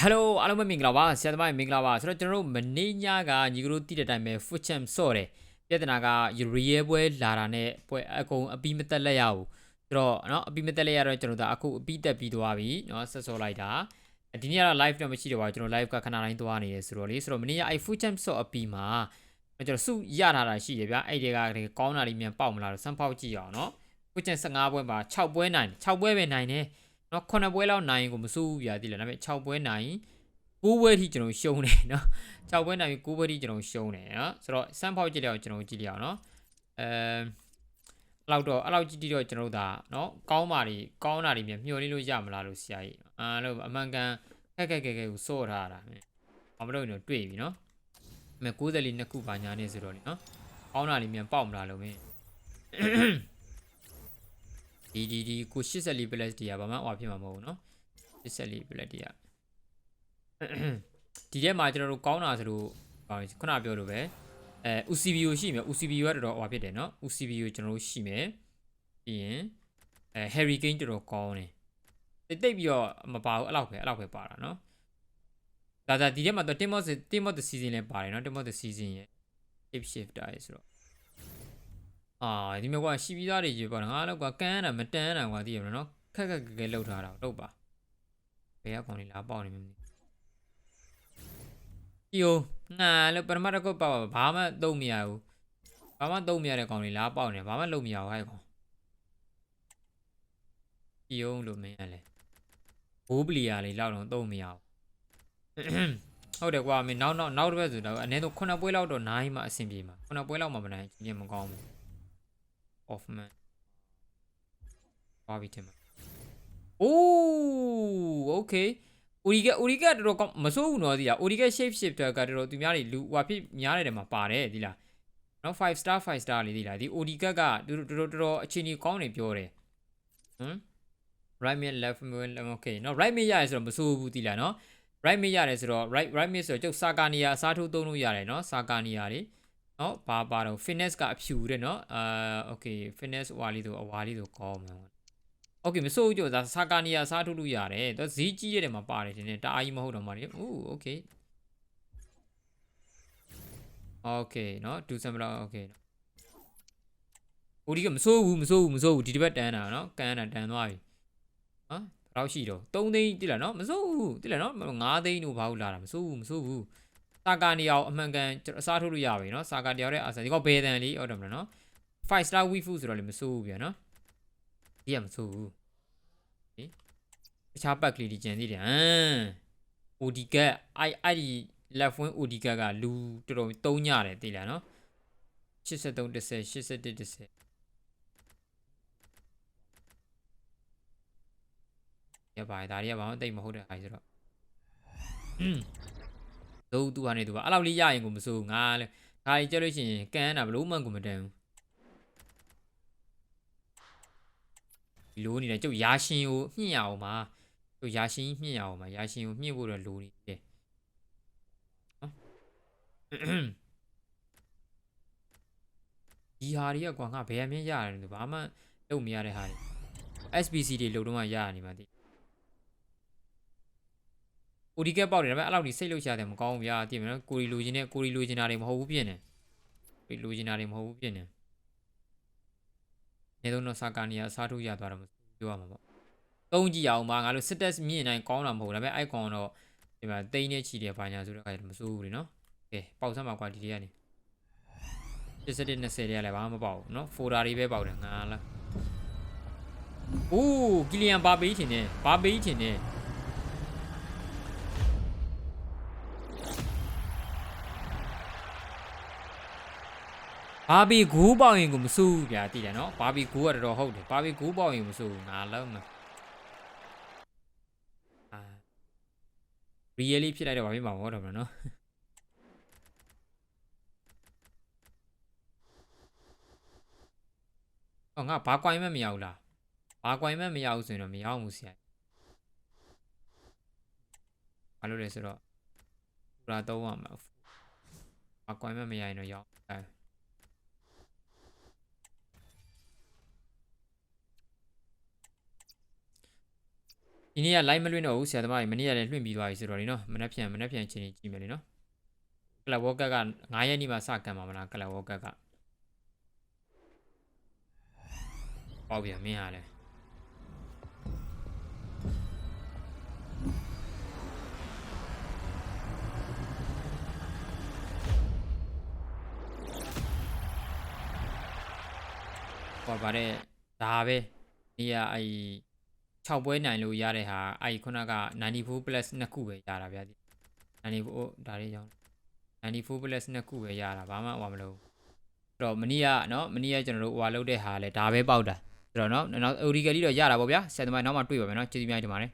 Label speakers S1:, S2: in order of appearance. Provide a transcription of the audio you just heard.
S1: ဟယ်လိုအားလုံးပဲမင်္ဂလာပါဆရာသမားမင်္ဂလာပါဆိုတော့ကျွန်တော်တို့မနေ့ညကညီကတို့တည်တဲ့အတိုင်းပဲ foot champ ဆော့တယ်ပြဿနာက real ပွဲလာတာနဲ့ပွဲအကုန်အပြီးမတက်လက်ရဘူးဆိုတော့เนาะအပြီးမတက်လက်ရတော့ကျွန်တော်တို့အခုအပြီးတက်ပြီးသွားပြီเนาะဆက်ဆော့လိုက်တာဒီနေ့ကတော့ live တော့မရှိတော့ပါဘူးကျွန်တော် live ကခဏတိုင်းသွားနေတယ်ဆိုတော့လေဆိုတော့မနေ့ကအဲ့ foot champ ဆော့အပြီးမှာကျွန်တော်စုရထားတာရှိရဗျအဲ့ဒီကကောင်းတာလေးမြန်ပေါက်မလားလို့စမ်းဖောက်ကြည့်အောင်เนาะ foot champ 15ပွဲမှာ6ပွဲနိုင်6ပွဲပဲနိုင်တယ် နော်9ပွဲလောက်နိုင်ကိုမစိုးဘူးပြာသိလားဒါပေမဲ့6ပွဲနိုင်9ပွဲထိကျွန်တော်ရှုံးတယ်နော်6ပွဲနိုင်9ပွဲထိကျွန်တော်ရှုံးတယ်နော်ဆိုတော့စမ်းဖောက်ကြည့်လိုက်အောင်ကျွန်တော်ကြည့်လိုက်အောင်နော်အဲအဲ့လောက်တော့အဲ့လောက်ကြည့်တိတော့ကျွန်တော်တို့ဒါနော်ကောင်းပါတွေကောင်းတာတွေမျှော်လင့်လို့ရမလားလို့ဆရာကြီးအာလို့အမှန်ကန်ခက်ခက်ခက်ခက်ကိုစော့ထားတာမင်းဘာမလို့ညတွေ့ပြီနော်မဲ့64နှစ်ခုပါညာနေဆိုတော့လေနော်ကောင်းတာတွေမြန်ပေါက်မလားလို့မင်း ဒီဒီဒီကို84 plus တရားဘာမှဟွာဖြစ်မှာမဟုတ်ဘူးเนาะ84 plus တရားဒီထဲမှာကျွန်တော်တို့ကောင်းတာဆိုလို့ဟာခုနပြောလို့ပဲအဲ UCBO ရှိမယ် UCBO ကတော်တော်ဟွာဖြစ်တယ်เนาะ UCBO ကျွန်တော်တို့ရှိမယ်ပြီးရင်အဲ Harry Kane တော်တော်ကောင်းတယ်တိတ်တိတ်ပြီးတော့မပါဘူးအဲ့လောက်ပဲအဲ့လောက်ပဲပါတာเนาะဒါဒါဒီထဲမှာတော့ Team of the Team of the Season လည်းပါတယ်เนาะ Team of the Season ရဲ့ Shape Shifter ရဲ့ဆိုတော့ အာဒီမှာကွာရှိပြီးသားတွေကြီးပေါ့ငါတော့ကွာကန်းရတာမတန်းတာကွာသိရမလားနော်ခက်ခက်ခဲခဲလှုပ်ထားတာလှုပ်ပါဘယ်ကောင်လေးလာပေါက်နေမသိကြည့်ဦးနာလို့ပရမတ်ကုတ်ပါပါဘာမှသုံးမရဘူးဘာမှသုံးမရတဲ့ကောင်လေးလာပေါက်နေဘာမှလုပ်မရဘူးဟဲ့ကောင်ကြည့်ဦးလို့မင်းရလဲဘိုးပလီယာလေးလောက်တော့သုံးမရဘူးဟုတ်တယ်ကွာမင်းနောက်နောက်နောက်တစ်ပတ်ဆိုတော့အနည်းဆုံး9ပွဲလောက်တော့နိုင်မှအဆင်ပြေမှာ9ပွဲလောက်မှမနိုင်ချင်းမကောင်းဘူး off man ပါပြီတင်မှာအိုး okay အိုရီကအိုရီကတော်တော်ကောင်းမစိုးဘူးနော်ဒီလားအိုရီက shape shifter ကတော်တော်သူများတွေလူဟွာဖြစ်များတယ်တယ်မှာပါတယ်ဒီလားနော်5 star 5 star လေးဒီလားဒီအိုရီကကတော်တော်တော်တော်အခြေအနေကောင်းနေပြောတယ်ဟမ် right mid left mid okay နော် right mid ရတယ်ဆိုတော့မစိုးဘူးဒီလားနော် right mid ရတယ်ဆိုတော့ right right mid ဆိုတော့ကျုပ်စာကာနီယာအစားထိုးသုံးလို့ရတယ်နော်စာကာနီယာတွေ နော်ဘာပါတော့ fitness ကအဖြူတဲ့နော်အာ okay fitness ဟွာလေးဆိုအဝါလေးဆိုကောင်းမှာโอเคမစိုးဘူးကြောစာစာကာနီယာစားထုတ်လို့ရတယ်သူဈေးကြီးတဲ့နေရာမှာပါတယ်တင်တအားကြီးမဟုတ်တော့မှလေအိုးโอเคโอเคเนาะ2 similar โอเคဟိုဒီကမစိုးဘူးမစိုးဘူးမစိုးဘူးဒီတစ်ပတ်တန်းတာเนาะကန်တာတန်းသွားပြီဟမ်ဘယ်တော့ရှိတော့3သိန်းတိလားเนาะမစိုးဘူးတိလားเนาะ5သိန်းတို့ဘာလို့လာတာမစိုးဘူးမစိုးဘူး စာကာနေရာကိုအမှန်ကန်ကျွန်တော်အစားထိုးလို့ရပြီနော်စာကာတရားတဲ့အာဆန်ဒီကောဘယ်တန်လေးဟုတ်တယ်မလားနော်5 star wifu ဆိုတော့လည်းမစိုးဘူးပြန်နော်ဒီကမစိုးဘူးဟင်တခြား pack လေးဒီကျန်သေးတယ်ဟမ် OD ကအဲ့အဲ့ဒီ left wing OD ကကလူတော်တော်တုံးညတယ်သိလားနော်83 10 81 10ရပါတယ်ဒါတွေကဘာမှတိတ်မဟုတ်တဲ့အားဆိုတော့ ဒုသူကနေသူကအဲ့လောက်လေးရရင်ကိုမစိုးငါလေဒါကြီးကြက်လို့ရှိရင်ကန်တာဘလို့မှကိုမတန်ဘူးလိုနေတယ်ကျုပ်ရာရှင်ကိုမြင့်ရအောင်ပါကျုပ်ရာရှင်မြင့်ရအောင်ပါရာရှင်ကိုမြင့်ဖို့တော့လိုနေတယ်နော်ဒီဟာတွေကကွာငါဘယ်အမြင့်ရတယ်လို့ဘာမှလုပ်မရတဲ့ဟာတွေ SBC တွေလုံတော့မှရရနေမှာဒီ ကိုဒီကက်ပေါက်တယ်ဒါပေမဲ့အဲ့လောက်ကြီးစိတ်လှုပ်ရှားတယ်မကောင်းဘူးဗျာတည်မလားကိုရီလိုချင်တဲ့ကိုရီလိုချင်တာတွေမဟုတ်ဘူးပြင်တယ်ကိုရီလိုချင်တာတွေမဟုတ်ဘူးပြင်တယ်နေတော့တော့စာကာနီယာအစားထိုးရသွားတော့ပြောရမှာပေါ့တုံးကြည့်အောင်ပါငါတို့စစ်တက်မြင့်နိုင်ကောင်းတာမဟုတ်ဒါပေမဲ့အိုက်ကွန်တော့ဒီမှာတိန်းနဲ့ချီတယ်ဘာညာဆိုတော့အဲ့ဒါမစိုးဘူးလေနော်ကဲပေါက်စမ်းပါကွာဒီတွေကနေစစ်တက်20တွေကလည်းဘာမှမပေါက်ဘူးနော်ဖိုဒါတွေပဲပေါက်တယ်ငါလားအိုးကီလီယန်ဘာဘေးထင်တယ်ဘာဘေးထင်တယ် ဘာဘီဂူးပေါင်ရင်ကိုမစိုးဘူးဗျာတည်တယ်နော်ဘာဘီဂူးကတော်တော်ဟုတ်တယ်ဘာဘီဂူးပေါင်ရင်မစိုးဘူးငါလုံးမအာ really ဖြစ်လိုက်တော့ဘာဖြစ်မှာမဟုတ်တော့ဘူးနော်အော်ငါဘာကွိုင်းမဲ့မရဘူးလားဘာကွိုင်းမဲ့မရဘူးဆိုရင်တော့မရအောင်ဘူးဆရာဘာလို့လဲဆိုတော့ပူရာတော့ရမှာဘာကွိုင်းမဲ့မရရင်တော့ရအော ဒီနေ့က live မလွှင့်တော့ဘူးဆရာသမားကြီးမနေ့ကလည်းလွှင့်ပြီးသွားပြီဆိုတော့လေနော်မနှက်ဖြန်မနှက်ဖြန်ချင်းချင်းကြည့်မယ်လေနော်ကလပ်ဝေါကတ်က9ရက်နေ့မှစကန်ပါမလားကလပ်ဝေါကတ်ကပေါ့ဗျာမင်းဟာလေဟောဗါတဲ့ဒါပဲဒီကအဲ့ 6ပွဲနိုင်လို့ရတဲ့ဟာအဲ့ဒီခုနက94 plus နှစ်ခုပဲရတာဗျာဒီ94ဒါလေးကြောင်း94 plus နှစ်ခုပဲရတာဘာမှဟိုမလို့အဲ့တော့မနီးကနော်မနီးကကျွန်တော်တို့ဟိုဟာလုပ်တဲ့ဟာလဲဒါပဲပေါက်တာဆိုတော့နော်နောက် originally တော့ရတာပေါ့ဗျာဆက်သမိုင်းနောက်မှတွေ့ပါမယ်နော်ကျေးဇူးများတင်ပါတယ်